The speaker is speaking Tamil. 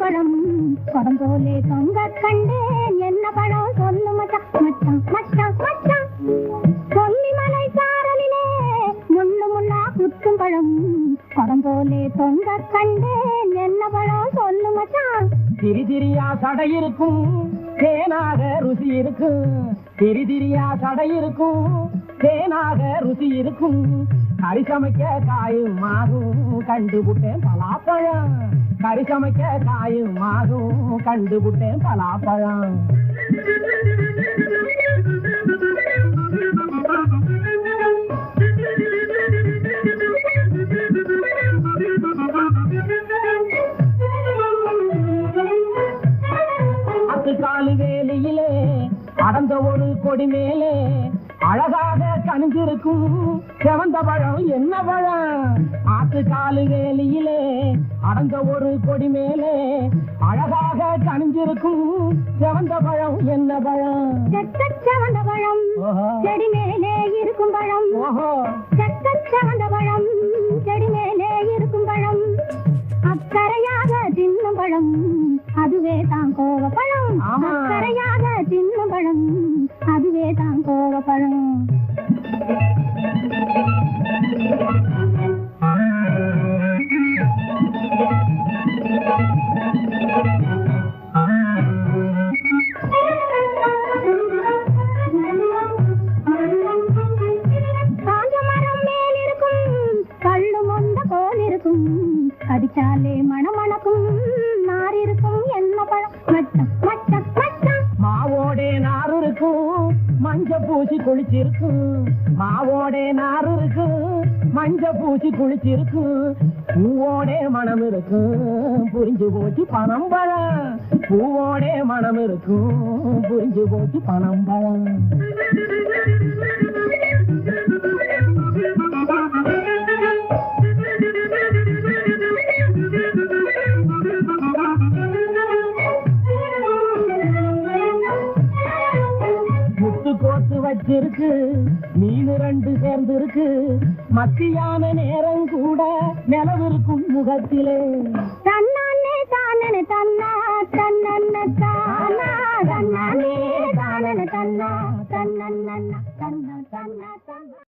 பழம் படம் போலே தொங்க கண்டேன். என்ன பழம் போலே தொங்க கண்டேன் என்ன பழம் சொல்லு மச்சான் திரி திரியா சடை இருக்கும் தேனாக ருசி இருக்கும் திரி திரியா சடை இருக்கும் தேனாக ருசி இருக்கும் கறி சமைக்க காயும் மாகும் கண்டுபுட்டேன் பலாப்பழம். கறி சமைக்க காயும் மாகும் கண்டுபுட்டேன் பலாப்பழம். அடர்ந்த ஒரு கொடி மேலே அழகாக கணிஞ்சிருக்கும் செவந்த பழம் என்ன பழம்? ஆத்து காலு வேலியிலே அடர்ந்த ஒரு கொடி மேலே அழகாக கணிஞ்சிருக்கும் செவந்த பழம் என்ன பழம்? செக்கச்சவந்த பழம். செடி மேலே இருக்கும் பழம். செக்கச்சவந்த பழம். செடி மேலே இருக்கும் பழம். அக்கறையாக தின்னும் பழம். அதுவே தான் கோவப்பழம். ஆமா. அடிச்சாலே மணமணக்கும் நார் இருக்கும் என்ன பழம். மச்சம் மச்சம் மச்சம். மாவோடே நார் இருக்கும் மஞ்ச பூசி குளிச்சிருக்கும். மாவோடே நார் இருக்கும் மஞ்ச பூசி குளிச்சிருக்கும். பூவோடே மனம் இருக்கும் புரிஞ்சு போச்சு பணம் பழம். பூவோடே மனம் இருக்கும் புரிஞ்சு போச்சு பணம் பழம். கோத்து நீனு ரெண்டு சேர்ந்திருக்கு. மத்தியான நேரம் கூட நிலவிருக்கும் முகத்திலே. தன்னே தானன தன்னா தன்னன்ன தானா தன்னானே தானன தன்னா தன்னன்ன தன்னா தன்னா தன்னா.